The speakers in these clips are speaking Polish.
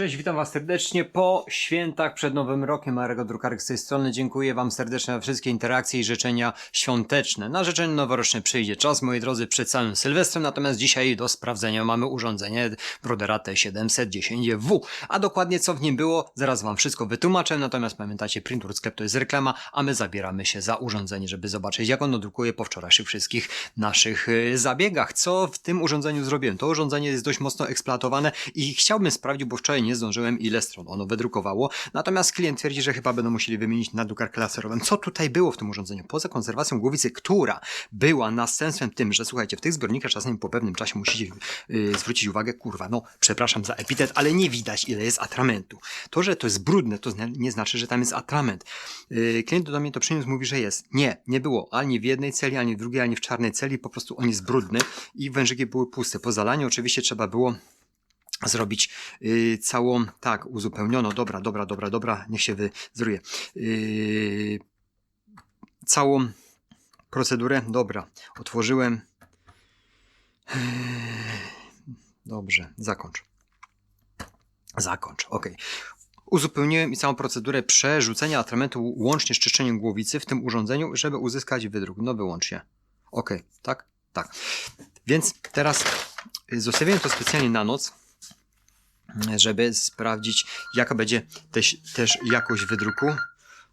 Cześć, witam Was serdecznie po świętach przed Nowym Rokiem. Marego Drukarek z tej strony. Dziękuję Wam serdecznie za wszystkie interakcje i życzenia świąteczne. Na życzenie noworoczne przyjdzie czas, moi drodzy, przed całym Sylwestrem. Natomiast dzisiaj do sprawdzenia mamy urządzenie Brodera T710W. A dokładnie co w nim było, zaraz Wam wszystko wytłumaczę. Natomiast pamiętacie, Printur Sklep to jest reklama, a my zabieramy się za urządzenie, żeby zobaczyć, jak ono drukuje po wczorajszych wszystkich naszych y, zabiegach. Co w tym urządzeniu zrobiłem? To urządzenie jest dość mocno eksploatowane i chciałbym sprawdzić, bo wczoraj nie zdążyłem, ile stron ono wydrukowało. Natomiast klient twierdzi, że chyba będą musieli wymienić na drukarkę. Co tutaj było w tym urządzeniu? Poza konserwacją głowicy, która była następstwem tym, że słuchajcie, w tych zbiornikach czasem po pewnym czasie musicie yy, zwrócić uwagę, kurwa, no przepraszam za epitet, ale nie widać ile jest atramentu. To, że to jest brudne, to nie znaczy, że tam jest atrament. Yy, klient do mnie to przyniósł, mówi, że jest. Nie, nie było ani w jednej celi, ani w drugiej, ani w czarnej celi, po prostu on jest brudny i wężyki były puste. Po zalaniu oczywiście trzeba było zrobić yy, całą, tak, uzupełniono, dobra, dobra, dobra, dobra, niech się wyzruje. Yy, całą procedurę, dobra, otworzyłem. Dobrze, zakończ. Zakończ, ok. Uzupełniłem i całą procedurę przerzucenia atramentu łącznie z czyszczeniem głowicy w tym urządzeniu, żeby uzyskać wydruk. No wyłącznie. Ok, tak? Tak. Więc teraz zostawiłem to specjalnie na noc, żeby sprawdzić, jaka będzie też, też jakość wydruku.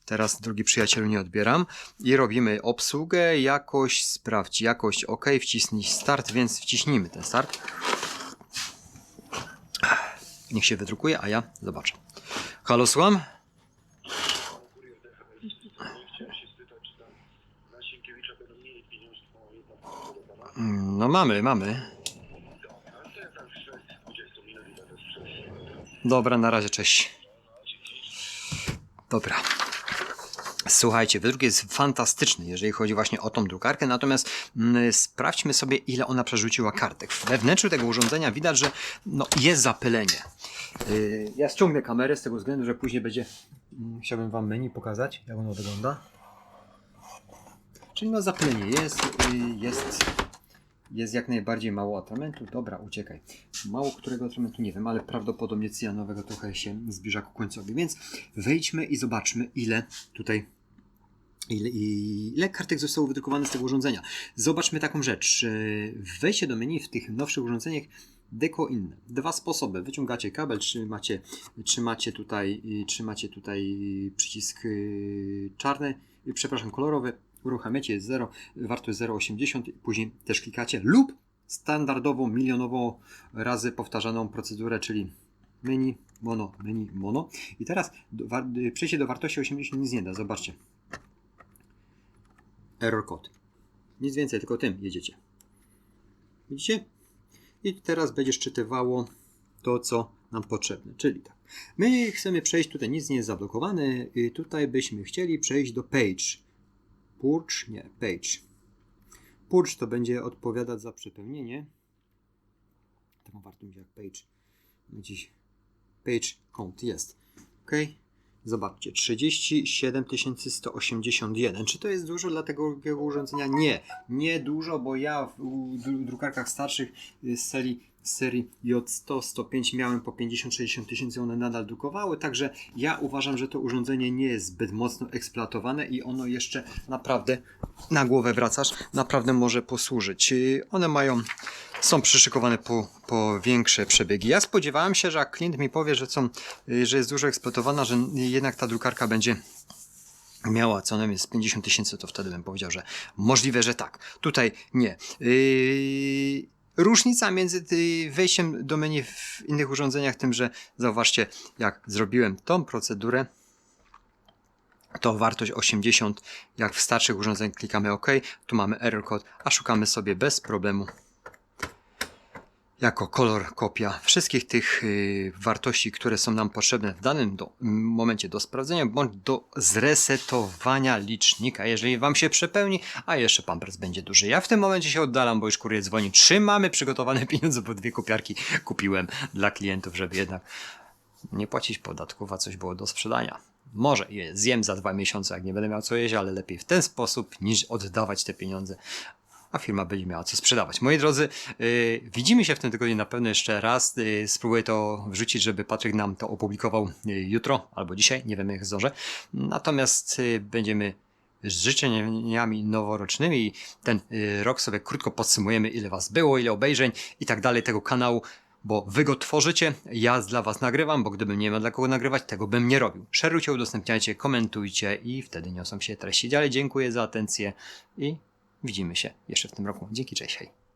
Teraz, drugi przyjacielu, nie odbieram. I robimy obsługę, jakość, sprawdź jakość, ok, wcisnij start, więc wciśnijmy ten start. Niech się wydrukuje, a ja zobaczę. Halo, słucham? No mamy, mamy. Dobra, na razie, cześć. Dobra. Słuchajcie, wydruk jest fantastyczny, jeżeli chodzi właśnie o tą drukarkę, natomiast mm, sprawdźmy sobie, ile ona przerzuciła kartek. We wnętrzu tego urządzenia widać, że no, jest zapylenie. Yy, ja ściągnę kamerę z tego względu, że później będzie... mm, Chciałbym Wam menu pokazać, jak ono wygląda. Czyli no zapylenie jest, yy, jest, jest jak najbardziej mało atramentu. Dobra, uciekaj. Mało którego atramentu nie wiem, ale prawdopodobnie cyjanowego trochę się zbliża ku końcowi, więc wejdźmy i zobaczmy ile tutaj ile, ile kartek zostało wydrukowane z tego urządzenia. Zobaczmy taką rzecz. Yy, Wejście do menu w tych nowszych urządzeniach deko inne. Dwa sposoby. Wyciągacie kabel, trzymacie, trzymacie tutaj, trzymacie tutaj przycisk y, czarny, przepraszam, kolorowy, uruchamiacie jest 0, wartość 0,80 i później też klikacie lub standardową, milionową razy powtarzaną procedurę, czyli menu, mono, menu, mono. I teraz y, przejście do wartości 80 nic nie da, zobaczcie. Error code. Nic więcej, tylko tym jedziecie. Widzicie? I teraz będzie szczytywało to, co nam potrzebne. Czyli tak. My chcemy przejść, tutaj nic nie jest zablokowane. I tutaj byśmy chcieli przejść do page. Purge? Nie, page. Purge to będzie odpowiadać za przepełnienie. Taką wartość jak page. Gdzieś page count jest. Ok. Zobaczcie, 37 181. Czy to jest dużo dla tego wielkiego urządzenia? Nie, nie dużo, bo ja w drukarkach starszych y, z serii, serii J100, 105 miałem po 50-60 tysięcy, one nadal drukowały, także ja uważam, że to urządzenie nie jest zbyt mocno eksploatowane i ono jeszcze naprawdę, na głowę wracasz, naprawdę może posłużyć. Y, One mają są przyszykowane po, po większe przebiegi. Ja spodziewałem się, że jak klient mi powie, że, są, y, że jest dużo eksploatowana, że jednak ta drukarka będzie miała co najmniej z 50 tysięcy, to wtedy bym powiedział, że możliwe, że tak. Tutaj nie. Yy... Różnica między wejściem do menu w innych urządzeniach, tym, że zauważcie, jak zrobiłem tą procedurę, to wartość 80, jak w starszych urządzeniach klikamy OK, tu mamy error code, a szukamy sobie bez problemu jako kolor kopia wszystkich tych y, wartości, które są nam potrzebne w danym do, momencie do sprawdzenia bądź do zresetowania licznika, jeżeli Wam się przepełni, a jeszcze pampers będzie duży. Ja w tym momencie się oddalam, bo już kurier dzwoni. Trzymamy przygotowane pieniądze, bo dwie kopiarki kupiłem dla klientów, żeby jednak nie płacić podatków, a coś było do sprzedania. Może je zjem za dwa miesiące, jak nie będę miał co jeść, ale lepiej w ten sposób niż oddawać te pieniądze a firma będzie miała co sprzedawać. Moi drodzy, yy, widzimy się w tym tygodniu na pewno jeszcze raz. Yy, spróbuję to wrzucić, żeby Patryk nam to opublikował yy, jutro albo dzisiaj, nie wiem jak zdążę. Natomiast będziemy z życzeniami noworocznymi ten rok sobie krótko podsumujemy, ile was było, ile obejrzeń i tak dalej tego kanału, bo wy go tworzycie, ja dla was nagrywam, bo gdybym nie miał dla kogo nagrywać, tego bym nie robił. Szerujcie, udostępniajcie, komentujcie i wtedy niosą się treści dalej. Dziękuję za atencję i widzimy się jeszcze w tym roku. Dzięki, cześć, hej.